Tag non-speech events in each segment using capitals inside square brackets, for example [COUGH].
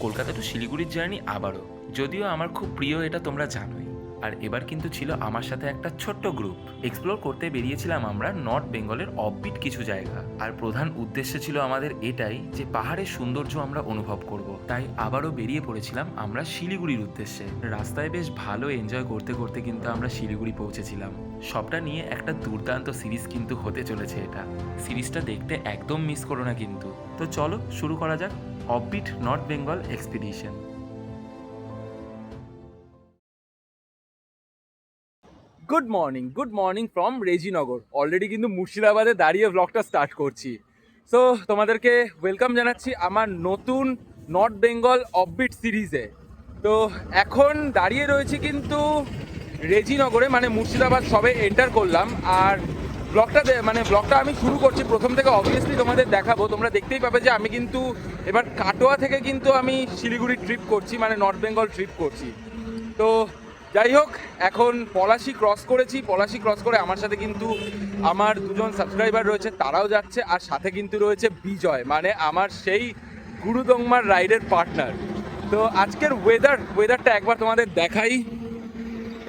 Kolkata two শিলিগুড়ির journey আবারও। যদিও আমার খুব প্রিয় এটা তোমরা জানোই। আর এবার কিন্তু ছিল আমার সাথে একটা ছোট্ট গ্রুপ এক্সপ্লোর করতে বেরিয়েছিলাম আমরা নর্থ বেঙ্গলের অফবিট কিছু জায়গা। আর প্রধান উদ্দেশ্য ছিল আমাদের এটাই যে পাহাড়ের সৌন্দর্য আমরা অনুভব করব। তাই আবারও বেরিয়ে পড়েছিলাম আমরা শিলিগুড়ির উদ্দেশ্যে। রাস্তায় বেশ ভালো এনজয় করতে করতে কিন্তু আমরা শিলিগুড়ি পৌঁছেছিলাম। সবটা নিয়ে একটা দুর্দান্ত সিরিজ কিন্তু হতে চলেছে এটা। সিরিজটা দেখতে একদম মিস করো না কিন্তু। তো চলো শুরু করা যাক। Offbeat north Bengal expedition good morning good morning from Rejinagar already কিন্তু মুর্শিদাবাদে দাঁড়িয়ে ব্লগটা স্টার্ট করছি। সো তোমাদেরকে ওয়েলকাম জানাচ্ছি আমার নতুন নর্থ বেঙ্গল অফবিট সিরিজে তো, এখন দাঁড়িয়ে রয়েছি কিন্তু রেজিনগরে মানে মুর্শিদাবাদ সবে এন্টার করলাম। আর ব্লগটা মানে ব্লগটা আমি শুরু করছি। প্রথম থেকে অবভিয়াসলি তোমাদের দেখাবো। তোমরা দেখতেই পাবে যে আমি কিন্তু এবার কাটোয়া থেকে কিন্তু আমি শিলিগুড়ি ট্রিপ করছি মানে নর্থ বেঙ্গল ট্রিপ করছি। তো যাই হোক, এখন পলাশি ক্রস করেছি। পলাশি ক্রস করে আমার সাথে কিন্তু আমার দুজন সাবস্ক্রাইবার রয়েছে, তারাও যাচ্ছে। আর সাথে কিন্তু রয়েছে বিজয় মানে আমার সেই গুরুদংমার রাইডের পার্টনার তো আজকের ওয়েদার ওয়েদারটা একবার তোমাদের দেখাই।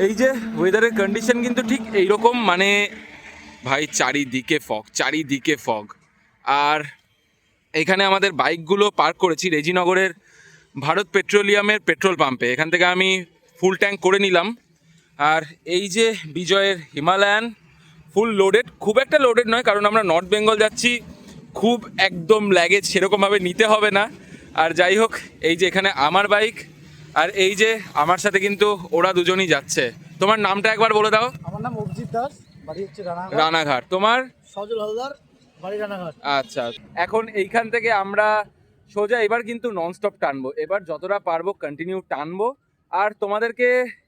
এই যে ওয়েদারের কন্ডিশন কিন্তু ঠিক এইরকম মানে ভাই, চারিদিকে ফগ চারিদিকে ফগ আর এখানে আমাদের বাইকগুলো পার্ক করেছি রেজিনগরের ভারত পেট্রোলিয়ামের পেট্রোল পাম্পে এখান থেকে আমি ফুল ট্যাঙ্ক করে নিলাম। আর এই যে বিজয়ের হিমালয়ান ফুল লোডেড খুব একটা লোডেড নয়, কারণ আমরা নর্থ বেঙ্গল যাচ্ছি, খুব একদম ল্যাগেজ সেরকমভাবে নিতে হবে না। আর যাই হোক, এই যে এখানে আমার বাইক আর এই যে আমার সাথে কিন্তু ওরা দুজনই যাচ্ছে। তোমার নামটা একবার বলে দাও। আমার নাম অভিজিৎ দাস। বাড়ি হচ্ছে রানাঘাট। রানাঘাট। তোমার? সজল হালদার বাড়ি রানাঘাট। আচ্ছা। এখন এইখান থেকে আমরা সোজা এবার কিন্তু ননস্টপ টানবো। এবার যতটা পারব কন্টিনিউ টানবো। আর তোমাদেরকে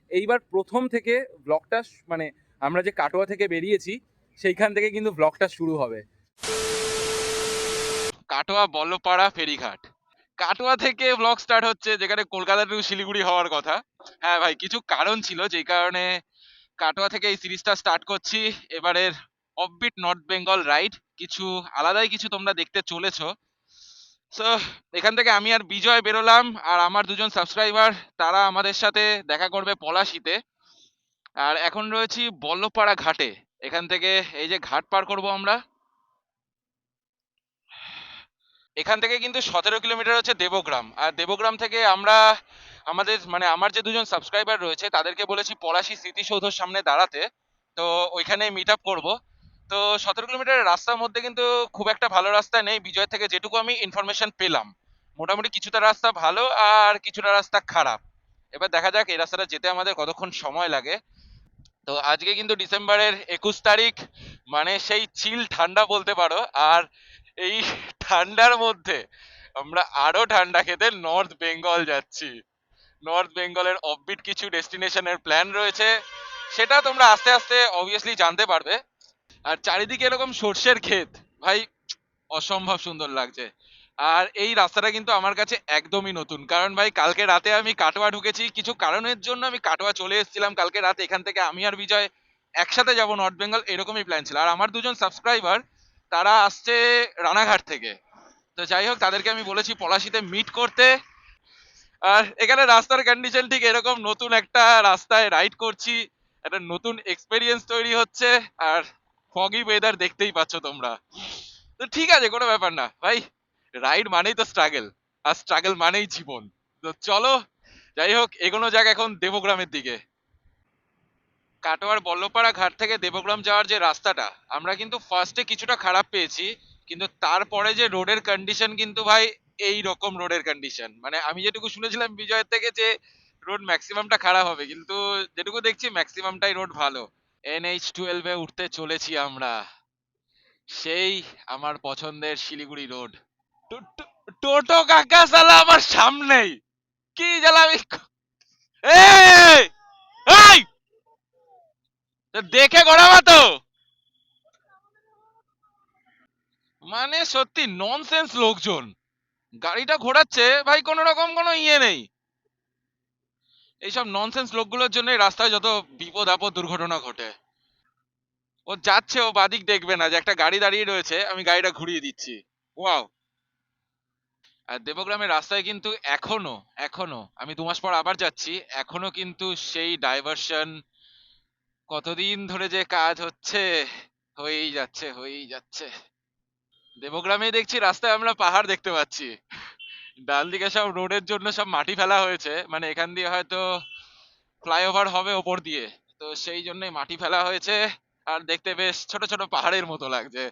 এইবার প্রথম থেকে ব্লগটা মানে আমরা যে কাটোয়া থেকে বেরিয়েছি সেইখান থেকে কিন্তু ব্লগটা শুরু হবে। কাটোয়া বল্লপাড়া ফেরিঘাট। কাটোয়া থেকে ব্লগ স্টার্ট হচ্ছে যেখানে কলকাতা টু শিলিগুড়ি হওয়ার কথা। হ্যাঁ ভাই কিছু কারণ ছিল যেই কারণে কাটোয়া থেকে এই সিরিজটা স্টার্ট করছি। এবারের অফবিট নর্থ বেঙ্গল রাইড কিছু আলাদাই কিছু তোমরা দেখতে চলেছো। সো এখান থেকে আমি আর বিজয় বেরোলাম আর আমার দুজন সাবস্ক্রাইবার তারা আমাদের সাথে দেখা করবে পলাশিতে। আর এখন রয়েছি বল্লপাড়া ঘাটে। এখান থেকে এই যে ঘাট পার করব আমরা। এখান থেকে কিন্তু সতেরো কিলোমিটার হচ্ছে দেবগ্রাম। আর দেবগ্রাম থেকে আমরা আমাদের মানে আমার যে দুজন সাবস্ক্রাইবার রয়েছে, তাদেরকে বলেছি পলাশি স্মৃতিসৌধর সামনে দাঁড়াতে। তো ওইখানে মিট আপ করব। তো সতেরো কিলোমিটারের রাস্তার মধ্যে কিন্তু খুব একটা ভালো রাস্তা নেই। বিজয় থেকে যেটুকু আমি ইনফরমেশন পেলাম। মোটামুটি কিছুটা রাস্তা ভালো আর কিছুটা রাস্তা খারাপ। এবার দেখা যাক এই রাস্তাটা যেতে আমাদের কতক্ষণ সময় লাগে। তো আজকে কিন্তু ডিসেম্বরের একুশ তারিখ মানে সেই চিল ঠান্ডা বলতে পারো। আর এই ঠান্ডার মধ্যে আমরা আরও ঠান্ডা খেতে নর্থ বেঙ্গল যাচ্ছি। নর্থ বেঙ্গলের অফবিট কিছু ডেস্টিনেশনের প্ল্যান রয়েছে। সেটা তোমরা আস্তে আস্তে অবভিয়াসলি জানতে পারবে। আর চারিদিকে এরকম সর্ষের ক্ষেত। ভাই, অসম্ভব সুন্দর লাগছে। আর এই রাস্তাটা কিন্তু আমার কাছে একদমই নতুন। কারণ ভাই, কালকে রাতে আমি কাটোয়া ঢুকেছি। কিছু কারণের জন্য আমি কাটোয়া চলে এসেছিলাম। কালকে রাতে এখান থেকে আমি আর বিজয় একসাথে যাব নর্থ বেঙ্গল এরকমই প্ল্যান ছিল। আর আমার দুজন সাবস্ক্রাইবার তারা আসছে রানাঘাট থেকে। তো যাই হোক, তাদেরকে আমি বলেছি পলাশিতে মিট করতে। আর এখানে রাস্তার কন্ডিশন ঠিক এরকম, নতুন একটা রাস্তায় রাইড করছি। একটা নতুন এক্সপেরিয়েন্স তৈরি হচ্ছে, আর ফগি ওয়েদার দেখতেই পাচ্ছ তোমরা। তো ঠিক আছে, কোনো ব্যাপার না। ভাই রাইড মানেই তো স্ট্রাগল আর স্ট্রাগল মানেই জীবন। তো চলো, যাই হোক, এগোনো যাক এখন দেবগ্রামের দিকে। কাটোয়ার বল্লপাড়া ঘাট থেকে দেবগ্রাম যাওয়ার যে রাস্তাটা, আমরা কিন্তু ফার্স্টে কিছুটা খারাপ পেয়েছি, কিন্তু তারপরে যে রোডের কন্ডিশন কিন্তু ভাই এই রকম রোডের কন্ডিশন মানে আমি যেটুকু শুনেছিলাম বিজয়ের থেকে যে রোড ম্যাক্সিমামটা খারাপ হবে, কিন্তু যেটুকু দেখছি ম্যাক্সিমামটাই রোড ভালো। এনএইচ টুয়েলভে উঠতে চলেছি আমরা। সেই আমার পছন্দের শিলিগুড়ি রোড টোটো কাকা সালা আমার সামনেই। কি জ্বালাবি? এই এই! দেখে গড়াবা তো। মানে সত্যি ননসেন্স লোকজন। গাড়িটা ঘোরাচ্ছে ভাই কোনো রকম কোনো ইয়ে নেই। এইসব ননসেন্স লোকগুলোর জন্য রাস্তায় যত বিপদ আপদ দুর্ঘটনা ঘটে। ও যাচ্ছে, ও বাদিক দেখবে না যে একটা গাড়ি দাঁড়িয়ে রয়েছে, আমি গাড়িটা ঘুরিয়ে দিচ্ছি। ওয়াও। আর দেবগ্রামের রাস্তায় কিন্তু এখনও এখনও, আমি দু মাস পর আবার যাচ্ছি, এখনও কিন্তু সেই ডাইভারশন কতদিন ধরে যে কাজ হচ্ছে, হয়েই যাচ্ছে হয়েই যাচ্ছে। দেবগ্রামে দেখছি রাস্তায় আমরা পাহাড় দেখতে পাচ্ছি। ডান দিকে সব রোডের জন্য সব মাটি ফেলা হয়েছে মানে এখান দিয়ে হয়তো ফ্লাইওভার হবে ওপর দিয়ে। তো সেই জন্যই মাটি ফেলা হয়েছে, আর দেখতে বেশ ছোট ছোট পাহাড়ের মতো লাগছে।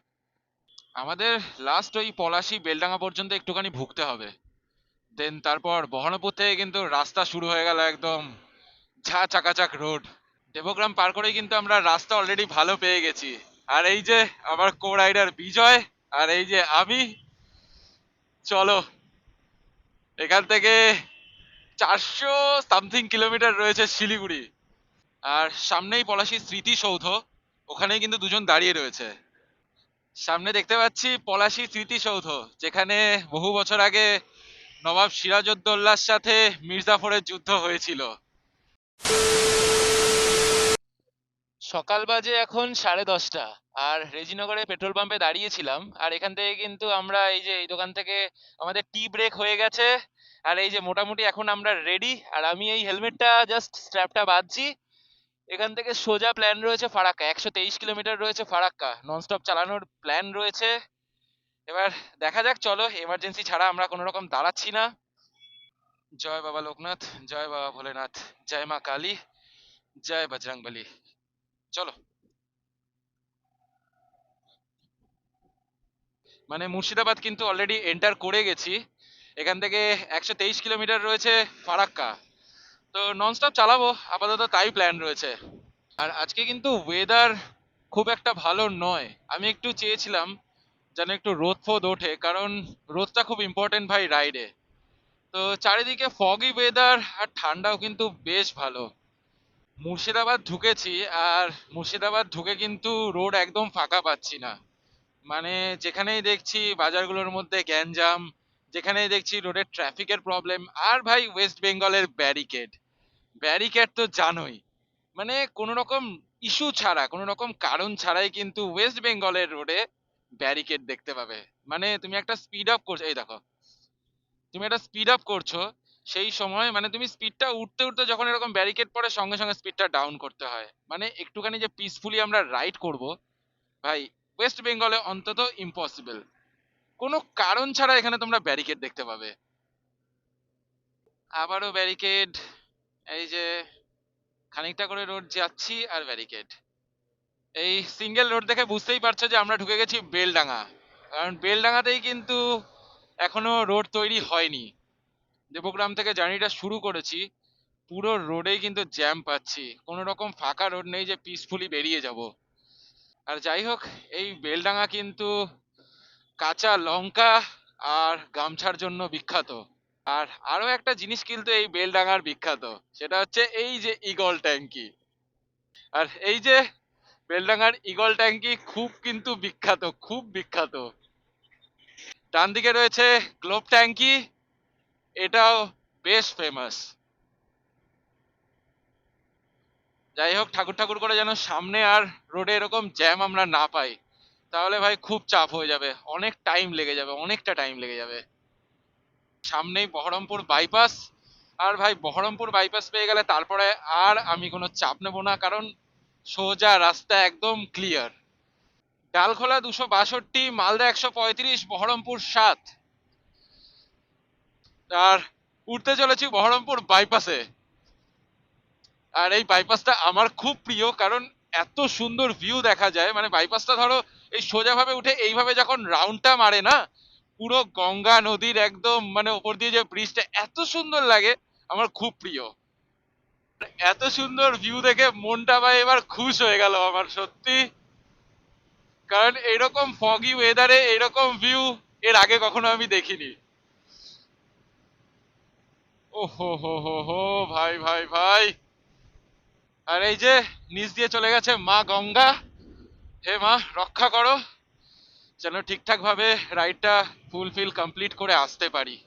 আমাদের লাস্ট ওই পলাশি বেলডাঙ্গা পর্যন্ত একটুখানি ভুগতে হবে। দেন তারপর বহরমপুর থেকে কিন্তু রাস্তা শুরু হয়ে গেল একদম ঝা চাকাচাক রোড দেবগ্রাম পার করেই কিন্তু আমরা রাস্তা অলরেডি ভালো পেয়ে গেছি। আর এই যে আমার কো রাইডার বিজয়, আর এই যে আমি, চলো, এখান থেকে চারশো সামথিং কিলোমিটার রয়েছে শিলিগুড়ি। আর সামনেই পলাশী স্মৃতিসৌধ ওখানেই কিন্তু দুজন দাঁড়িয়ে রয়েছে। সামনে দেখতে পাচ্ছি পলাশী স্মৃতিসৌধ যেখানে বহু বছর আগে নবাব সিরাজউদ্দৌলার সাথে মির্জাফরের যুদ্ধ হয়েছিল। সকাল বাজে এখন সাড়ে দশটা, আর রেজিনগরে পেট্রোল পাম্পে দাঁড়িয়েছিলাম, আর এখান থেকে কিন্তু আমরা এই যে এই দোকান থেকে আমাদের টি ব্রেক হয়ে গেছে, আর এই যে মোটামুটি এখন আমরা রেডি আর আমি এই হেলমেটটা জাস্ট স্ট্র্যাপটা বাঁধছি, এখান থেকে সোজা প্ল্যান রয়েছে ফারাক্কা, একশো তেইশ কিলোমিটার রয়েছে ফারাক্কা ননস্টপ চালানোর প্ল্যান রয়েছে, এবার দেখা যাক, চলো এমার্জেন্সি ছাড়া আমরা কোনো রকম দাঁড়াচ্ছি না। জয় বাবা লোকনাথ, জয় বাবা ভোলেনাথ, জয় মা কালী, জয় বজরংবলী। চলো। মানে মুর্শিদাবাদ কিন্তু অলরেডি এন্টার করে গেছি। এখান থেকে একশো তেইশ কিলোমিটার রয়েছে ফারাক্কা। তো ননস্টপ চালাবো, আপাতত তাই প্ল্যান রয়েছে। আর আজকে কিন্তু ওয়েদার খুব একটা ভালো নয়। আমি একটু চেয়েছিলাম যেন একটু রোদ ফোদ ওঠে, কারণ রোদটা খুব ইম্পর্টেন্ট ভাই রাইডে তো চারিদিকে ফগি ওয়েদার আর ঠান্ডাও কিন্তু বেশ ভালো। মুর্শিদাবাদ ঢুকেছি, আর মুর্শিদাবাদ ঢুকে কিন্তু রোড একদম ফাঁকা পাচ্ছি না। মানে যেখানেই দেখছি বাজারগুলোর মধ্যে গ্যাঞ্জাম, যেখানেই দেখছি রোডের ট্রাফিকের প্রবলেম আর ভাই ওয়েস্ট বেঙ্গলের ব্যারিকেড ব্যারিকেড তো জানোই। মানে কোনো রকম ইস্যু ছাড়া, কোনো রকম কারণ ছাড়াই কিন্তু ওয়েস্ট বেঙ্গলের রোডে ব্যারিকেড দেখতে পাবে। মানে তুমি একটা স্পিড আপ করছ, এই দেখো, তুমি একটা স্পিড আপ করছ সেই সময় মানে তুমি স্পিডটা উঠতে উঠতে যখন এরকম ব্যারিকেড পড়ে, সঙ্গে সঙ্গে স্পিডটা ডাউন করতে হয়। মানে একটুখানি যে পিসফুলি আমরা রাইড করব, ভাই ওয়েস্ট বেঙ্গলে অন্তত ইম্পসিবল কোনো কারণ ছাড়া এখানে তোমরা ব্যারিকেড দেখতে পাবে। আবারও ব্যারিকেড এই যে খানিকটা করে রোড যাচ্ছি আর ব্যারিকেড এই সিঙ্গেল রোড দেখে বুঝতেই পারছ যে আমরা ঢুকে গেছি বেলডাঙ্গা। কারণ বেলডাঙ্গাতেই কিন্তু এখনও রোড তৈরি হয়নি। দেবগ্রাম থেকে জার্নিটা শুরু করেছি, পুরো রোডেই কিন্তু জ্যাম পাচ্ছি। কোনো রকম ফাঁকা রোড নেই যে পিসফুলি বেরিয়ে যাব। আর যাই হোক, এই বেলডাঙ্গা কিন্তু কাঁচা লঙ্কা আর গামছার জন্য বিখ্যাত। আর আরও একটা জিনিস কিন্তু এই বেলডাঙ্গার বিখ্যাত, সেটা হচ্ছে এই যে ইগল ট্যাঙ্কি। আর এই যে বেলডাঙ্গার ইগল ট্যাঙ্কি খুব কিন্তু বিখ্যাত, খুব বিখ্যাত। ডান দিকে রয়েছে গ্লোব ট্যাঙ্কি এটাও বেশ ফেমাস যাই হোক ঠাকুর ঠাকুর করে যেন সামনে আর রোডে এরকম জ্যাম আমরা না পাই, তাহলে ভাই খুব চাপ হয়ে যাবে। অনেক টাইম লেগে যাবে, অনেকটা টাইম লেগে যাবে। সামনেই বহরমপুর বাইপাস আর ভাই বহরমপুর বাইপাস পেয়ে গেলে তারপরে আর আমি কোনো চাপ নেব না, কারণ সোজা রাস্তা একদম ক্লিয়ার ডালখোলা দুশো বাষট্টি, মালদা একশো পঁয়ত্রিশ, বহরমপুর সাত। আর উঠতে চলেছি বহরমপুর বাইপাসে আর এই বাইপাসটা আমার খুব প্রিয়, কারণ এত সুন্দর ভিউ দেখা যায়। মানে বাইপাসটা ধরো, এই সোজাভাবে উঠে এইভাবে যখন রাউন্ডটা মারে না, পুরো গঙ্গা নদীর একদম মানে ওপর দিয়ে যে ব্রিজটা এত সুন্দর লাগে, আমার খুব প্রিয়। এত সুন্দর ভিউ দেখে মনটা ভাই এবার খুশ হয়ে গেল আমার, সত্যি। কারণ এরকম ফগি ওয়েদারে এরকম ভিউ এর আগে কখনো আমি দেখিনি। ও হো হো হো হো ভাই ভাই ভাই। আর এই যে, নিচ দিয়ে চলে গেছে মা গঙ্গা। হে মা, রক্ষা করো। যেন ঠিকঠাক ভাবে রাইডটা ফুলফিল কমপ্লিট করে আসতে পারি।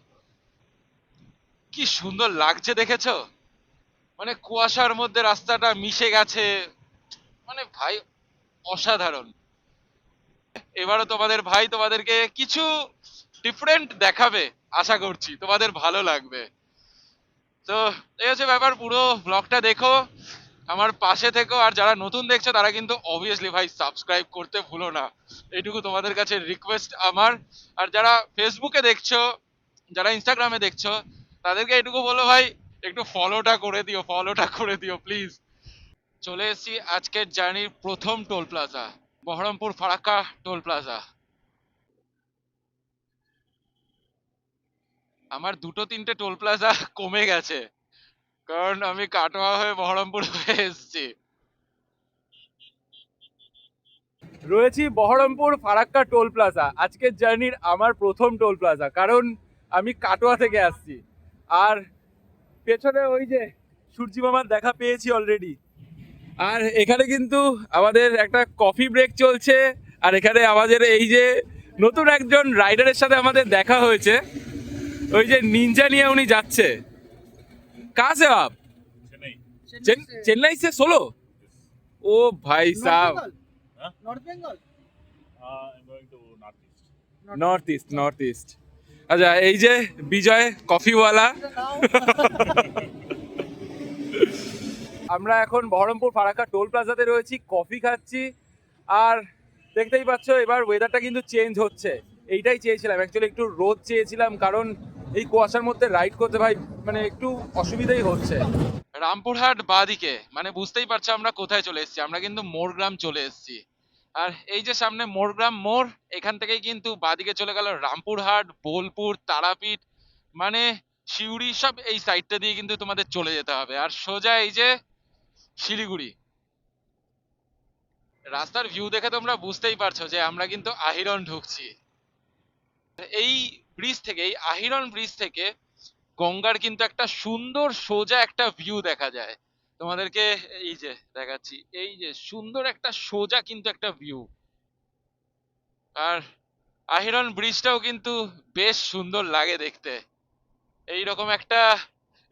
কি সুন্দর লাগছে, দেখেছ? মানে কুয়াশার মধ্যে রাস্তাটা মিশে গেছে। মানে ভাই, অসাধারণ। এবারও তোমাদের ভাই তোমাদেরকে কিছু ডিফারেন্ট দেখাবে, আশা করছি। তোমাদের ভালো লাগবে। তো এই হচ্ছে ব্যাপার, পুরো ব্লগটা দেখো, আমার পাশে থেকো, আর যারা নতুন দেখছ, তারা কিন্তু অবভিয়াসলি ভাই সাবস্ক্রাইব করতে ভুলো না। এইটুকু তোমাদের কাছে রিকোয়েস্ট আমার। আর যারা ফেসবুকে দেখছ, যারা ইনস্টাগ্রামে দেখছ, তাদেরকে এইটুকু বলো ভাই, একটু ফলোটা করে দিও ফলোটা করে দিও প্লিজ চলে এসেছি আজকের জার্নির প্রথম toll plaza Baharampur Farakka toll plaza আমার দুটো তিনটে টোল প্লাজা [LAUGHS] কমে গেছে, কারণ আমি কাটোয়া হয়ে বহরমপুর হয়ে এসেছি। রয়েছি বহরমপুর ফারাক্কা টোল প্লাজা। আজকের জার্নির আমার প্রথম টোল প্লাজা, কারণ আমি কাটোয়া থেকে আসছি। আর পেছনে ওই যে সূর্যি মামার দেখা পেয়েছি অলরেডি আর এখানে কিন্তু আমাদের একটা কফি ব্রেক চলছে, আর এখানে আমাদের এই যে নতুন একজন রাইডারের সাথে আমাদের দেখা হয়েছে। ওই যে নিনজা নিয়ে উনি যাচ্ছে কাহা से आप चेन- चेन्नई से सोलो ओ भाई साहब north Bengal Uh, I'm going to Northeast. North east north east আচ্ছা এই যে বিজয় কফিওয়ালা আমরা এখন বহরমপুর ফারাক্কা টোল প্লাজাতে রয়েছি কফি খাচ্ছি আর দেখতেই পাচ্ছ এবার ওয়েদারটা কিন্তু চেঞ্জ হচ্ছে এইটাই চেয়েছিলাম অ্যাকচুয়ালি একটু রোদ চেয়েছিলাম কারণ এই কুয়াশার মধ্যে রাইড করতে ভাই মানে একটু অসুবিধাই হচ্ছে। রামপুরহাট বাদিকে মানে বুঝতেই পারছ আমরা কোথায় চলে এসেছি, আমরা কিন্তু মোরগ্রাম চলে এসেছি। আর এই যে সামনে মোরগ্রাম মোড়, এখান থেকেই কিন্তু বাদিকে চলে গেল রামপুরহাট, বোলপুর, তারাপীঠ মানে সিউড়ি, সব এই সাইডটা দিয়ে কিন্তু তোমাদের চলে যেতে হবে। আর সোজা এই যে শিলিগুড়ি। রাস্তার ভিউ দেখে তোমরা বুঝতেই পারছ যে আমরা কিন্তু আহিরন ঢুকছি। এই ব্রিজ থেকে এই আহিরন ব্রিজ থেকে গঙ্গার কিন্তু একটা সুন্দর সোজা একটা ভিউ দেখা যায়। তোমাদেরকে এই যে দেখাচ্ছি, এই যে সুন্দর একটা সোজা কিন্তু একটা ভিউ আর আহিরন ব্রিজটাও কিন্তু বেশ সুন্দর লাগে দেখতে। এই রকম একটা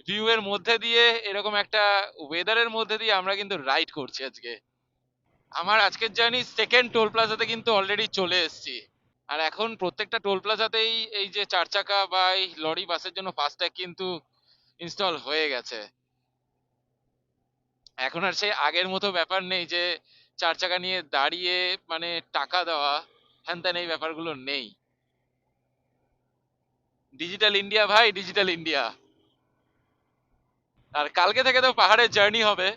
ভিউ এর মধ্যে দিয়ে, এরকম একটা ওয়েদারের মধ্যে দিয়ে আমরা কিন্তু রাইড করছি আজকে। আমার আজকের জার্নি সেকেন্ড টোল প্লাজাতে কিন্তু অলরেডি চলে এসেছি। আর এখন প্রত্যেকটা টোল প্লাজাতেই এই যে চার চাকা বা এই লরি বাসের জন্য ফাস্ট্যাগ কিন্তু ইনস্টল হয়ে গেছে। এখন আর সেই আগের মতো ব্যাপার নেই যে চার চাকা নিয়ে দাঁড়িয়ে মানে টাকা দেওয়া, হ্যান ত্যান এই ব্যাপারগুলো নেই। ডিজিটাল ইন্ডিয়া ভাই ডিজিটাল ইন্ডিয়া আর কালকে থেকে তো পাহাড়ের জার্নি হবে।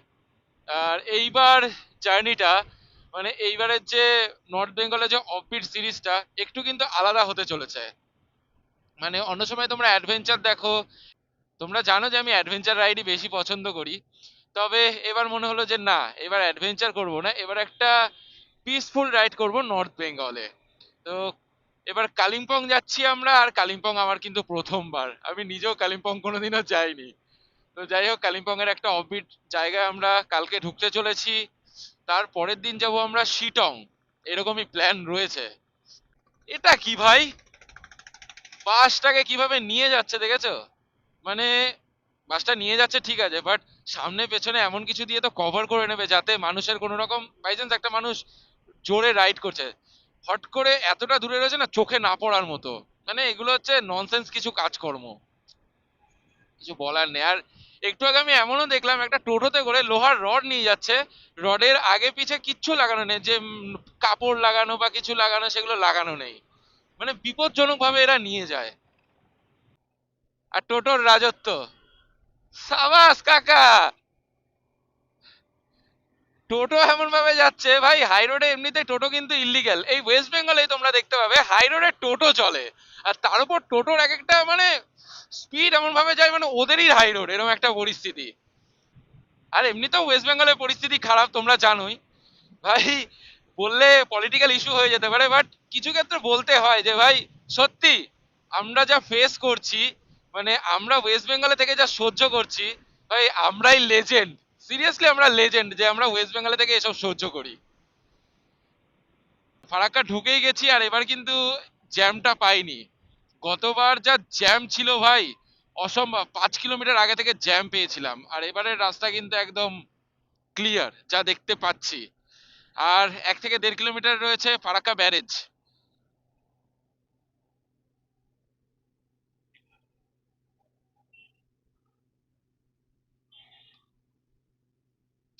আর এইবার জার্নিটা মানে এইবারের যে নর্থ বেঙ্গলের যে অফবিট সিরিজটা একটু কিন্তু আলাদা হতে চলেছে। মানে অন্য সময় তোমরা অ্যাডভেঞ্চার দেখো। তোমরা জানো যে আমি অ্যাডভেঞ্চার রাইডই বেশি পছন্দ করি। তবে এবার মনে হলো যে না, এবার অ্যাডভেঞ্চার করব না। এবার একটা পিসফুল রাইড করব নর্থ বেঙ্গলে তো এবার কালিম্পং যাচ্ছি আমরা, আর কালিম্পং আমার কিন্তু প্রথমবার। আমি নিজেও কালিম্পং কোনোদিনও যাইনি। তো যাই হোক কালিম্পং এর একটা অফবিট জায়গায় আমরা কালকে ঢুকতে চলেছি। তার পরের দিন যাব আমরা শিটং। এরকমই প্ল্যান রয়েছে। এটা কি ভাই? বাসটাকে কীভাবে নিয়ে যাচ্ছে দেখেছ? মানে বাসটা নিয়ে যাচ্ছে ঠিক আছে বাট সামনে পেছনে এমন কিছু দিয়ে তো কভার করে নেবে যাতে মানুষের কোনো রকম বাই চান্স একটা মানুষ জোরে রাইড করছে। হট করে এতটা দূরে রয়েছে না, চোখে না পড়ার মতো। মানে এগুলো হচ্ছে ননসেন্স কিছু কাজকর্ম। কিছু বলার নেই। আর একটু আগে আমি এমনও দেখলাম, একটা টোটোতে করে লোহার রড নিয়ে যাচ্ছে। রডের আগে পিছে কিচ্ছু লাগানো নেই, যে কাপড় লাগানো বা কিছু লাগানো সেগুলো লাগানো নেই। মানে বিপজ্জনক ভাবে এরা নিয়ে যায়। আর টোটোর রাজত্ব। সাবাস, কাকা! টোটো এমন ভাবে যাচ্ছে, ভাই হাই রোডে এমনিতে টোটো কিন্তু ইলিগ্যাল এই ওয়েস্ট বেঙ্গলে তোমরা দেখতে পাবে হাই রোডে টোটো চলে। আর তার উপর টোটোর এক একটা মানে স্পিড এমন ভাবে যায় মানে ওদেরই হাই রোড এরকম একটা পরিস্থিতি। আর এমনিতেও ওয়েস্ট বেঙ্গলের পরিস্থিতি খারাপ, তোমরা জানোই। ভাই, বললে পলিটিক্যাল ইস্যু হয়ে যেতে পারে বাট কিছু ক্ষেত্রে বলতে হয় যে, ভাই, সত্যি, আমরা যা ফেস করছি মানে আমরা ওয়েস্ট বেঙ্গলে থেকে যা সহ্য করছি, ভাই, আমরাই লেজেন্ড সিরিয়াসলি আমরা লেজেন্ড যে আমরা ওয়েস্ট বেঙ্গলে থেকে এসব সহ্য করি। ফারাক্কা ঢুকেই গেছি আর এবার কিন্তু জ্যামটা পাইনি। গতবার যা জ্যাম ছিল ভাই, অসম্ভব। পাঁচ কিলোমিটার আগে থেকে জ্যাম পেয়েছিলাম। আর এবারের রাস্তা কিন্তু একদম ক্লিয়ার যা দেখতে পাচ্ছি। আর এক থেকে দেড় কিলোমিটার রয়েছে ফারাক্কা ব্যারেজ।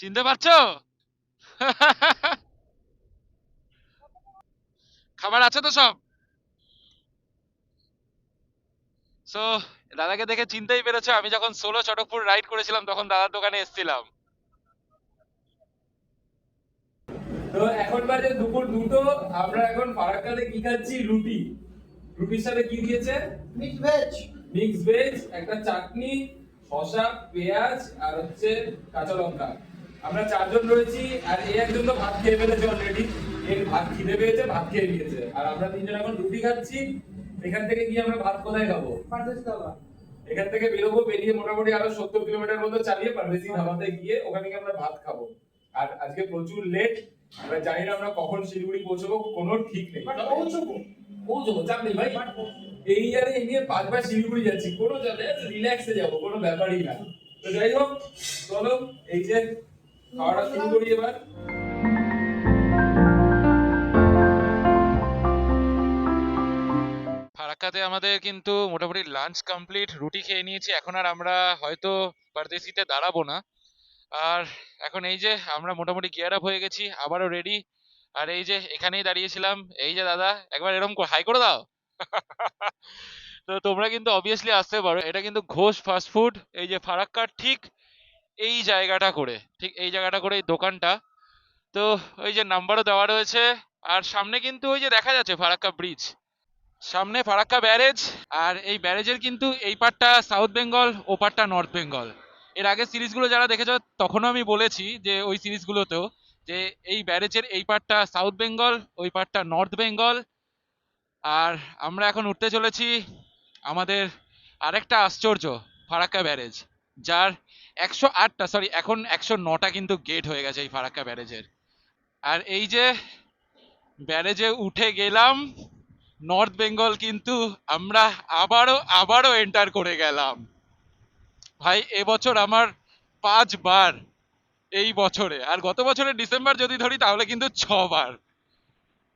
চিনতে পারছ? খাবার আছে তো সব? সো দাদাকে দেখে চিনতেই পেরেছ আমি যখন সোলো চটকপুর রাইড করেছিলাম তখন দাদার দোকানে এসেছিলাম। তো এখন বাজে দুপুর দুটো আমরা এখন ফারাক্কাতে কি খাচ্ছি? রুটি। রুটির সাথে কি দিয়েছে? মিক্স ভেজ মিক্স ভেজ একটা চাটনি শসা পেঁয়াজ আর হচ্ছে কাঁচা লঙ্কা। আমরা চারজন রয়েছি আর এই একজন তো ভাত খেয়ে ফেলেছে অলরেডি এর ভাত খিদে পেয়েছে ভাত খেয়ে নিয়েছে। আর আমরা তিনজন এখন রুটি খাচ্ছি। এখান থেকে গিয়ে আমরা ভাত কোথায় খাব? এখান থেকে বেরোবো বেরিয়ে মোটামুটি আরও সত্তর কিলোমিটার মতো চালিয়ে পারভেজি ধাবাতে গিয়ে ওখানে গিয়ে আমরা ভাত খাব। আর আজকে প্রচুর লেট আমরা জানি না আমরা কখন শিলিগুড়ি পৌঁছবো কোনো ঠিক নেই। পৌঁছবো। পৌঁছবো চাপ নেই ভাই। এই ইয়ারে এই নিয়ে পাঁচবার শিলিগুড়ি যাচ্ছি। কোনো রিল্যাক্সে যাব কোনো ব্যাপারই না। তো যাই হোক চলো এই যে খাওয়াটা শুরু করি এবার। ফারাক্কাতে আমাদের কিন্তু মোটামুটি লাঞ্চ কমপ্লিট রুটি খেয়ে নিয়েছি। এখন আর আমরা হয়তো পারদেশিতে দাঁড়াবো না। আর এখন এই যে আমরা মোটামুটি গিয়ার আপ হয়ে গেছি, আবারও রেডি আর এই যে এখানেই দাঁড়িয়েছিলাম। এই যে দাদা, একবার এরকম হাই করে দাও। [LAUGHS] তো তোমরা কিন্তু অবভিয়াসলি আসতে পারো। এটা কিন্তু ঘোষ ফাস্টফুড এই যে ফারাক্কার ঠিক এই জায়গাটা করে, ঠিক এই জায়গাটা করে এই দোকানটা। তো ওই যে নাম্বারও দেওয়া রয়েছে, আর সামনে কিন্তু ওই যে দেখা যাচ্ছে ফারাক্কা ব্রিজ সামনে ফারাক্কা ব্যারেজ আর এই ব্যারেজের কিন্তু এই পারটা সাউথ বেঙ্গল ও পারটা নর্থ বেঙ্গল এর আগে সিরিজগুলো যারা দেখেছ, তখনও আমি বলেছি যে ওই সিরিজগুলোতেও যে এই ব্যারেজের এই পারটা সাউথ বেঙ্গল ওই পারটা নর্থ বেঙ্গল আর আমরা এখন উঠতে চলেছি আমাদের আরেকটা আশ্চর্য ফারাক্কা ব্যারেজ যার একশো আটটা সরি এখন একশো নটা কিন্তু গেট হয়ে গেছে এই ফারাক্কা ব্যারেজের। আর এই যে ব্যারেজে উঠে গেলাম নর্থ বেঙ্গল কিন্তু আমরা আবারও আবারও এন্টার করে গেলাম। ভাই, এবছর আমার পাঁচবার এই বছরে। আর গত বছরের ডিসেম্বর যদি ধরি, তাহলে কিন্তু ছবার।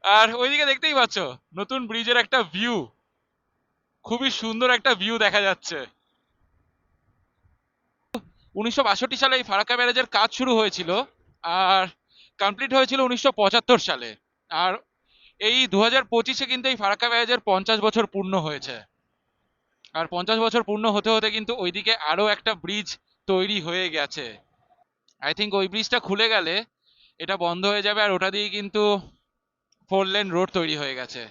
আর ওইদিকে দেখতেই পাচ্ছ, নতুন ব্রিজের একটা ভিউ খুবই সুন্দর একটা ভিউ দেখা যাচ্ছে। উনিশশো বাষট্টি সালে এই ফারাক্কা ব্যারেজের কাজ শুরু হয়েছিল, আর কমপ্লিট হয়েছিল উনিশশো পঁচাত্তর সালে। আর এই দু হাজার পঁচিশে কিন্তু এই ফারাক্কা ব্যারেজের পঞ্চাশ বছর পূর্ণ হয়েছে। আর পঞ্চাশ বছর পূর্ণ হতে হতে কিন্তু ওইদিকে আরও একটা ব্রিজ তৈরি হয়ে গেছে। আই থিঙ্ক ওই ব্রিজটা খুলে গেলে এটা বন্ধ হয়ে যাবে আর ওটা দিয়ে কিন্তু ফোর লেন রোড তৈরি হয়ে গেছে।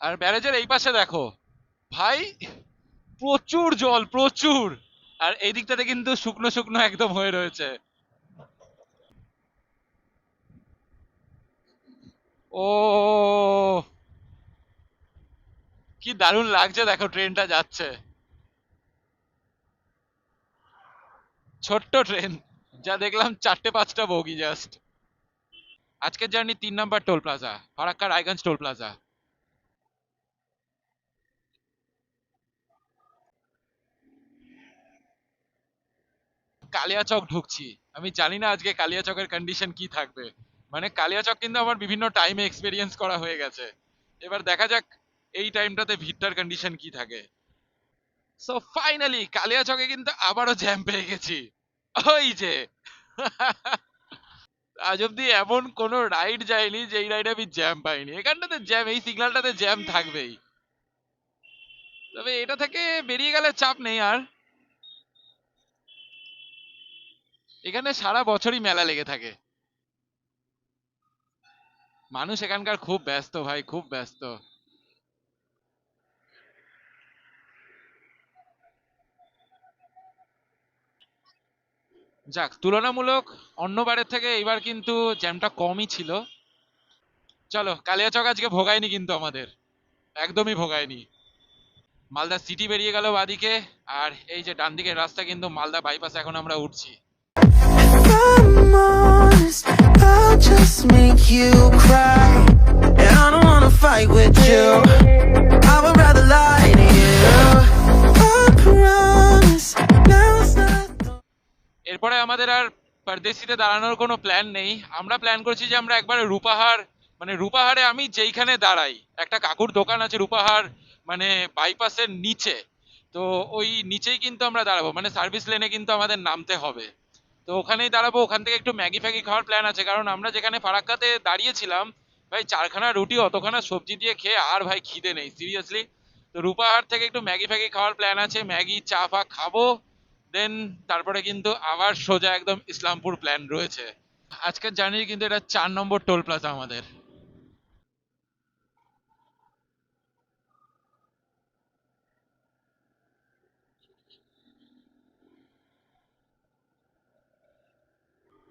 আর ব্যারেজের এই পাশে দেখো, ভাই, প্রচুর জল, প্রচুর। আর এই দিকটাতে কিন্তু শুকনো শুকনো একদম হয়ে রয়েছে। ও, কি দারুণ লাগছে, দেখো ট্রেনটা যাচ্ছে। ছোট্ট ট্রেন, যা দেখলাম চারটে পাঁচটা বগি জাস্ট আজকের জার্নি তিন number toll plaza Farakka Raiganj toll plaza Kaliachak ঢুকছি। আমি জানি না আজকে কালিয়াচকের কন্ডিশন কি থাকবে। মানে কালিয়াচক কিন্তু আমার বিভিন্ন টাইমে এক্সপেরিয়েন্স করা হয়ে গেছে। এবার দেখা যাক এই টাইমটাতে ভিড়টার কন্ডিশন কি থাকে। সো ফাইনালি কালিয়াচকে কিন্তু আবারও জ্যাম পেয়ে গেছি। ওই যে। [LAUGHS] আজ অব্দি এমন কোন রাইড যায়নি যেই রাইডে আমি জ্যাম পাইনি। এখানটাতে জ্যাম এই সিগন্যালটাতে জ্যাম থাকবেই। তবে এটা থেকে বেরিয়ে গেলে চাপ নেই আর। এখানে সারা বছরই মেলা লেগে থাকে। মানুষ এখানকার খুব ব্যস্ত ভাই, খুব ব্যস্ত। যাক, তুলনামূলক অন্যবারের থেকে এবার কিন্তু জ্যামটা কমই ছিল। চলো কালিয়াচক আজকে ভোগায়নি কিন্তু আমাদের। একদমই ভোগায়নি। মালদা সিটি বেরিয়ে গেল বাদিকে, আর এই যে ডান দিকের রাস্তা কিন্তু মালদা বাইপাস এখন আমরা উঠছি। এরপরে আমাদের আর পারদেশিতে দাঁড়ানোর কোনো প্ল্যান নেই। আমরা প্ল্যান করছি যে আমরা একবার রূপাহার মানে রূপাহারে আমি যেইখানে দাঁড়াই, একটা কাকুর দোকান আছে রূপাহার মানে বাইপাসের নিচে। তো ওই নিচেই কিন্তু আমরা দাঁড়াবো মানে সার্ভিস লেনে কিন্তু আমাদের নামতে হবে। তো ওখানেই দাঁড়াবো, ওখান থেকে একটু ম্যাগি ফ্যাগি খাওয়ার প্ল্যান আছে। কারণ আমরা যেখানে ফারাক্কাতে দাঁড়িয়েছিলাম, ভাই চারখানা রুটি, অতখানা সবজি দিয়ে খেয়ে আর ভাই খিদে নেই সিরিয়াসলি তো রূপাহাট থেকে একটু ম্যাগি ফ্যাগি খাওয়ার প্ল্যান আছে, ম্যাগি, চা, ফা খাব। দেন তারপরে কিন্তু আবার সোজা একদম ইসলামপুর প্ল্যান রয়েছে। আজকের জার্নি কিন্তু এটা চার নম্বর টোল প্লাজা আমাদের।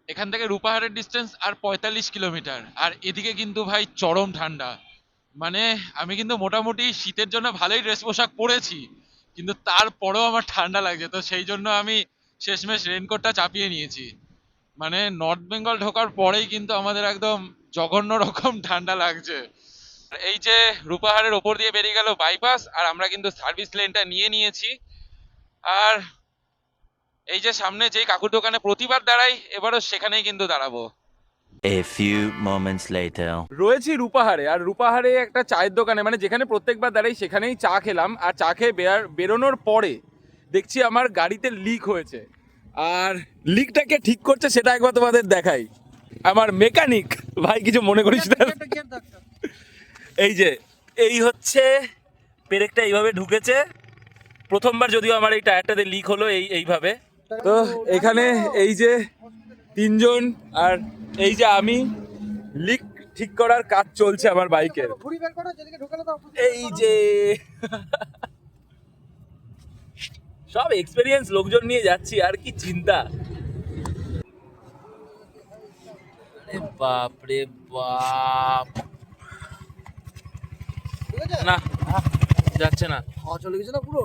এখান থেকে রূপাহারের ডিস্টেন্স আর পঁয়তাল্লিশ কিলোমিটার আর এদিকে কিন্তু ভাই চরম ঠান্ডা। মানে আমি কিন্তু মোটামুটি শীতের জন্য ভালোই ড্রেস পোশাক পরেছি, কিন্তু তারপরেও আমার ঠান্ডা লাগছে। তো সেই জন্য আমি শেষমেশ রেনকোটটা চাপিয়ে নিয়েছি। মানে নর্থ বেঙ্গল ঢোকার পরেই কিন্তু আমাদের একদম জঘন্য রকম ঠান্ডা লাগছে। এই যে রূপাহারের ওপর দিয়ে বেরিয়ে গেল বাইপাস আর আমরা কিন্তু সার্ভিস লেনটা নিয়ে নিয়েছি। আর এই যে সামনে যেই কাকুর দোকানে প্রতিবার দাঁড়াই এবারও সেখানেই কিন্তু দাঁড়াবো। A few moments later. রয়েছি রূপাহারে আর রূপাহারে একটা চায়ের দোকানে মানে যেখানে প্রত্যেকবার দাঁড়াই সেখানেই চা খেলাম আর চা খেয়ে বের বেরোনোর পরে দেখছি আমার গাড়িতে লিক হয়েছে। আর লিকটাকে ঠিক করছে সেটা একবার তোমাদের দেখাই। আমার মেকানিক ভাই কিছু মনে করিস না? এই যে এই হচ্ছে পেরেকটা এইভাবে ঢুকেছে। প্রথমবার যদিও আমার এই টায়ারটাতে লিক হলো এই এইভাবে। তো এখানে এই যে তিনজন আর এই যে আমি লিক ঠিক করার কাজ চলছে আমার বাইকের এই যে সব এক্সপেরিয়েন্স লোকজন নিয়ে যাচ্ছি আর কি চিন্তা। বাপ রে বাপ। না যাচ্ছে না। চলে গেছে না পুরো?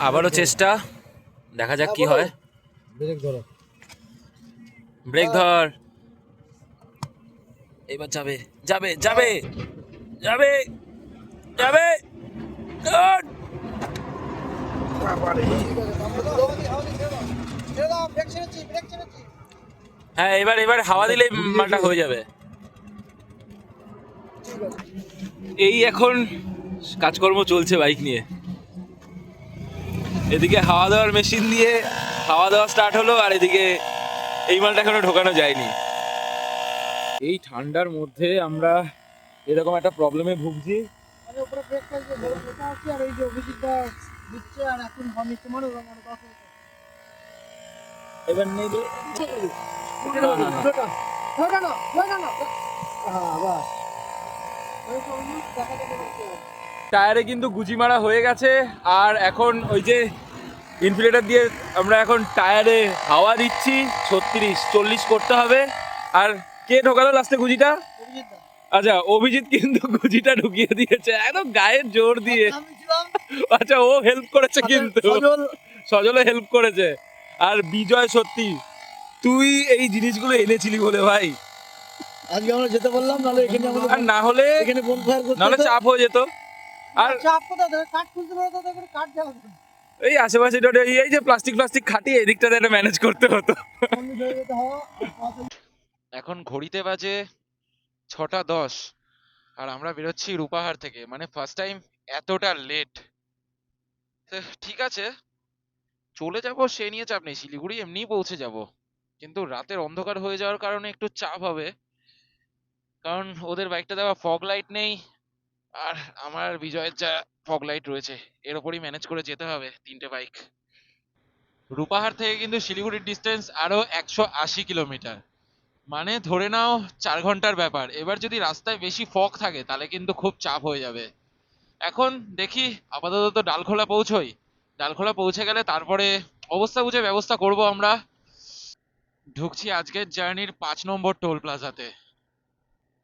আবারও চেষ্টা। দেখা যাক কি হয়। ব্রেক ধরো। ব্রেক ধর। এবার যাবে যাবে যাবে যাবে যাবে। হ্যাঁ এবার এবার হাওয়া দিলে মালটা হয়ে যাবে। এই এখন কাজকর্ম চলছে বাইক নিয়ে। এদিকে হাওয়া দেওয়ার মেশিন দিয়ে হাওয়া দেওয়া স্টার্ট হলো আর এদিকে এই মালটা এখনও ঢোকানো যায়নি। এই ঠান্ডার মধ্যে আমরা এরকম একটা প্রবলেমে ভুগছি। মানে এবার নেবে। টায়ারে কিন্তু গুজি মারা হয়ে গেছে আর এখন ওই যে ইনফিলেটার দিয়ে আমরা এখন টায়ারে হাওয়া দিচ্ছি ছত্রিশ চল্লিশ করতে হবে। আর কে ঢোকালো লাস্টে গুজিটা? আচ্ছা অভিজিৎ কিন্তু গুজিটা ঢুকিয়ে দিয়েছে একদম গায়ের জোর দিয়ে। আচ্ছা ও হেল্প করেছে কিন্তু। সজলে। হেল্প করেছে। আর বিজয় সত্যি তুই এই জিনিসগুলো এনেছিলি বলে ভাই। আজকে আমরা যেতে বললাম নাহলে এখানে না হলে এখানে বনফায়ার করতে নাহলে চাপ হয়ে যেত। আর দেওয়া এই আশেপাশে এটা ওটা- এই যে প্লাস্টিক প্লাস্টিক খাটিয়ে এদিকটাতে একটা ম্যানেজ করতে হতো। এখন ঘড়িতে বাজে ছটা দশ আর আমরা বেরোচ্ছি রূপাহার থেকে। মানে ফার্স্ট টাইম এতটা লেট ঠিক আছে চলে যাব সে নিয়ে চাপ নেই। শিলিগুড়ি এমনিই পৌঁছে যাব। কিন্তু রাতের অন্ধকার হয়ে যাওয়ার কারণে একটু চাপ হবে। কারণ ওদের বাইকটা দেওয়া ফগ লাইট নেই। আর আমার বিজয়ের যা ফগ লাইট রয়েছে, এর ওপরই ম্যানেজ করে যেতে হবে তিনটে বাইক রূপাহার থেকে কিন্তু শিলিগুড়ির ডিস্টেন্স আরও একশো আশি কিলোমিটার মানে ধরে নাও চার ঘণ্টার ব্যাপার। এবার যদি রাস্তায় বেশি ফগ থাকে, তাহলে কিন্তু খুব চাপ হয়ে যাবে। এখন দেখি আপাতত তো ডালখোলা পৌঁছই। ডালখোলা পৌঁছে গেলে তারপরে অবস্থা বুঝে ব্যবস্থা করব আমরা। ঢুকছি আজকের জার্নির পাঁচ নম্বর টোল প্লাজাতে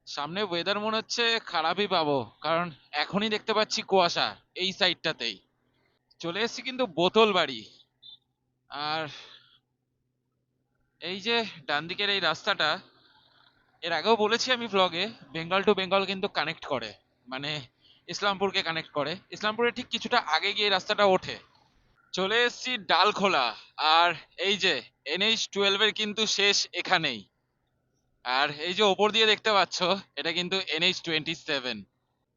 সামনে ওয়েদার মনে হচ্ছে খারাপই পাবো, কারণ এখনই দেখতে পাচ্ছি কুয়াশা এই সাইডটাতেই চলে এসেছি কিন্তু বোতল বাড়ি। আর এই যে ডান দিকের এই রাস্তাটা, এর আগেও বলেছি আমি ভ্লগে বেঙ্গল টু বেঙ্গল কিন্তু কানেক্ট করে মানে ইসলামপুরকে কানেক্ট করে। ইসলামপুরের ঠিক কিছুটা আগে গিয়ে রাস্তাটা ওঠে। চলে এসেছি ডালখোলা, আর এই যে এনএইচ টুয়েলভের কিন্তু শেষ এখানেই। আর এই যে ওপর দিয়ে দেখতে পাচ্ছ, এটা কিন্তু এনএইচ টোয়েন্টি সেভেন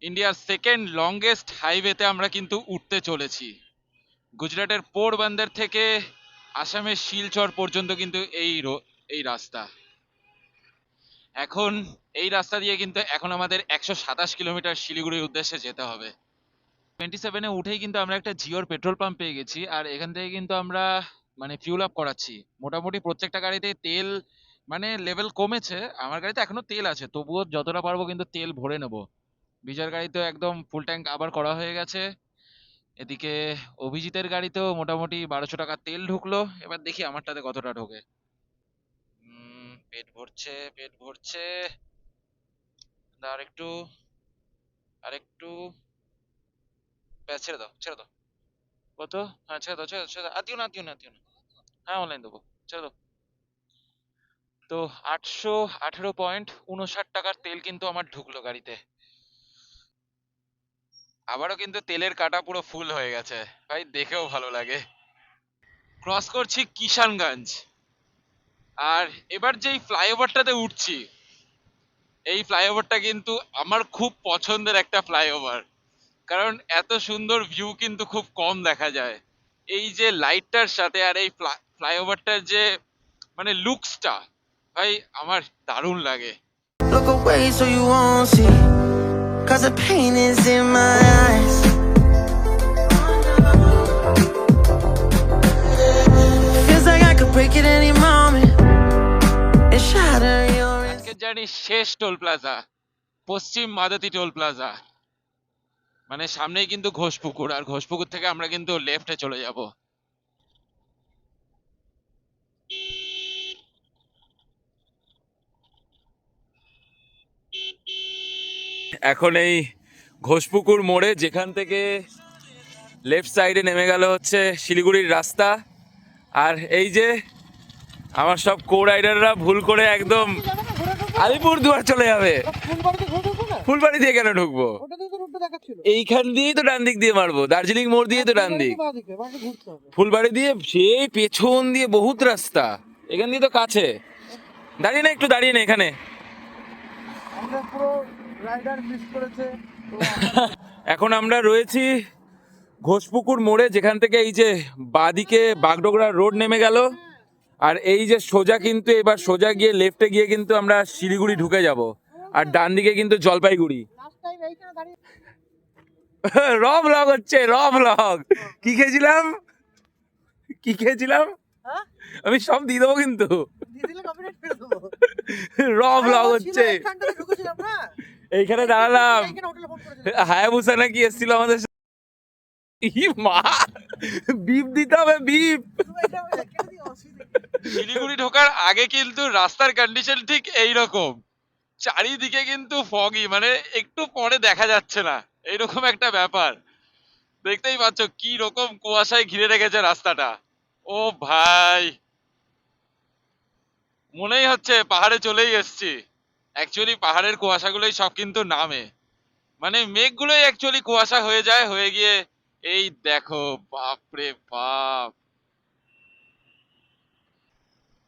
ইন্ডিয়ার সেকেন্ড লংগেস্ট হাইওয়েতে আমরা কিন্তু উঠতে চলেছি। গুজরাটের পোরবন্দর থেকে আসামের শিলচর পর্যন্ত কিন্তু এই এই রাস্তা। এখন এই রাস্তা দিয়ে কিন্তু এখন আমাদের একশো সাতাশ কিলোমিটার শিলিগুড়ির উদ্দেশ্যে যেতে হবে। টোয়েন্টি সেভেনে উঠেই কিন্তু আমরা একটা জিওর পেট্রোল পাম্প পেয়ে গেছি, আর এখান থেকে কিন্তু আমরা মানে ফিউল আপ করাচ্ছি। মোটামুটি প্রত্যেকটা গাড়িতে তেল মানে লেভেল কমেছে, আমার গাড়িতে এখনও তেল আছে, তবুও যতটা পারব কিন্তু তেল ভরে নেব। বিজয়ের গাড়িতে একদম ফুল ট্যাঙ্ক আবার করা হয়ে গেছে। এদিকে অভিজিতের গাড়িতেও মোটামুটি বারোশো টাকা তেল ঢুকলো। এবার দেখি আমারটাতে কতটা ঢোকে। পেট ভরছে পেট ভরছে। আর একটু ছেড়ে দাও ছেড়ে দাও। কত? হ্যাঁ ছেড়ে দাও ছেড়ে দাও ছেড়ে দাও। আর দিও না দিও না দিও না। হ্যাঁ অনলাইন দেবো, ছেড়ে দাও। তো আটশো আঠেরো পয়েন্ট উনষাট টাকার তেল কিন্তু আমার ঢুকলো গাড়িতে। আবারও কিন্তু তেলের কাটা পুরো ফুল হয়ে গেছে। ভাই, দেখেও ভালো লাগে। ক্রস করছি কিষানগঞ্জ। আর এবার যেই ফ্লাইওভারটাতে উঠছি, এই ফ্লাইওভারটা কিন্তু আমার খুব পছন্দের একটা ফ্লাইওভার। কারণ এত সুন্দর ভিউ কিন্তু খুব কম দেখা যায়। এই যে লাইটটার সাথে আর এই ফ্লাইওভারটার যে মানে লুকসটা ভাই আমার দারুণ লাগে। শেষ টোল প্লাজা পশ্চিম মাদাতি টোল প্লাজা। মানে সামনেই কিন্তু ঘোষপুকুর আর ঘোষপুকুর থেকে আমরা কিন্তু লেফটে চলে যাব। এখন এই ঘোষপুকুর মোড়ে যেখান থেকে লেফট সাইডে নেমে গেল হচ্ছে শিলিগুড়ির রাস্তা। আর এই যে আমার সব কো রাইডাররা ভুল করে একদম আলিপুর দুয়ার চলে যাবে। ফুলবাড়ি দিয়ে কেন ঢুকবো? ওটা দিয়ে তো এইখান ডান দিক দিয়ে মারবো, দার্জিলিং মোড় দিয়ে তো ডান দিক। ফুলবাড়ি দিয়ে সেই পেছন দিয়ে বহুত রাস্তা, এখান দিয়ে তো কাছে। দাঁড়িয়ে না, একটু দাঁড়িয়ে না এখানে। রাইডার মিস করেছে। [LAUGHS] এখন আমরা রয়েছি ঘোষপুকুর মোড়ে যেখান থেকে এই যে বাদিকে বাগডোগরা রোড নেমে গেল। আর এই যে সোজা কিন্তু এবার সোজা গিয়ে লেফটে গিয়ে কিন্তু আমরা শিলিগুড়ি ঢুকে যাব। আর ডান দিকে কিন্তু জলপাইগুড়ি। লাস্ট টাইম এইখানে দাঁড়িয়ে র ব্লগ হচ্ছে র ব্লগ কি খেয়েছিলাম? কি খেয়েছিলাম? হ্যাঁ? আমি সব দিয়ে দেবো কিন্তু। দিয়ে দিলে কপিরাইট করে দেবো। [LAUGHS] র ব্লগ আরে ও ছিল, হচ্ছে এইখানে দাঁড়ালাম। হায়াবুসা নাকি এসেছিল আমাদের মা বিপ দিতে হবে বিপ। শিলিগুড়ি ঢোকার আগে কিন্তু রাস্তার কন্ডিশন ঠিক এই রকম চারিদিকে কিন্তু ফগি মানে একটু পরে দেখা যাচ্ছে না। এইরকম একটা ব্যাপার। দেখতেই পাচ্ছ কি রকম কুয়াশায় ঘিরে রেখেছে রাস্তাটা। ও ভাই। মনেই হচ্ছে পাহাড়ে চলেই এসছি। অ্যাকচুয়ালি পাহাড়ের কুয়াশাগুলোই সব কিন্তু নামে। মানে মেঘগুলোই অ্যাকচুয়ালি কুয়াশা হয়ে যায়, হয়ে গিয়ে এই দেখো, বাপরে বাপ।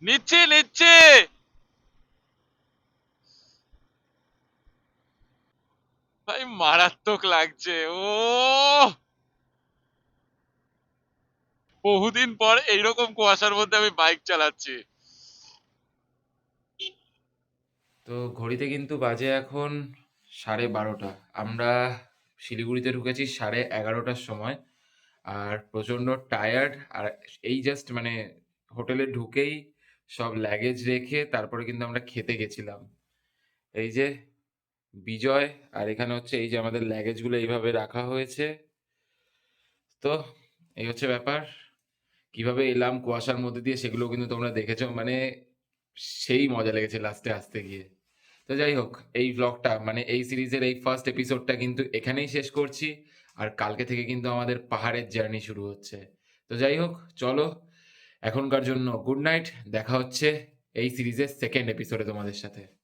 নিচ্ছি নিচ্ছি। ভাই, মারাত্মক লাগছে, ও। বহুদিন পর এইরকম কুয়াশার মধ্যে আমি বাইক চালাচ্ছি। তো ঘড়িতে কিন্তু বাজে এখন সাড়ে বারোটা। আমরা শিলিগুড়িতে ঢুকেছি সাড়ে এগারোটার সময়। আর প্রচণ্ড টায়ার্ড আর এই জাস্ট মানে হোটেলে ঢুকেই সব লাগেজ রেখে তারপরে কিন্তু আমরা খেতে গেছিলাম। এই যে বিজয়, আর এখানে হচ্ছে এই যে আমাদের লাগেজগুলো এইভাবে রাখা হয়েছে। তো এই হচ্ছে ব্যাপার। কীভাবে এলাম কুয়াশার মধ্যে দিয়ে সেগুলো কিন্তু তোমরা দেখেছ। মানে সেই মজা লেগেছে লাস্টে আসতে গিয়ে। তো যাই হোক, এই ব্লগটা মানে এই সিরিজের এই ফার্স্ট এপিসোডটা কিন্তু এখানেই শেষ করছি। আর কালকে থেকে কিন্তু আমাদের পাহাড়ের জার্নি শুরু হচ্ছে। তো যাই হোক, চলো, এখনকার জন্য গুড নাইট দেখা হচ্ছে এই সিরিজের সেকেন্ড এপিসোডে তোমাদের সাথে।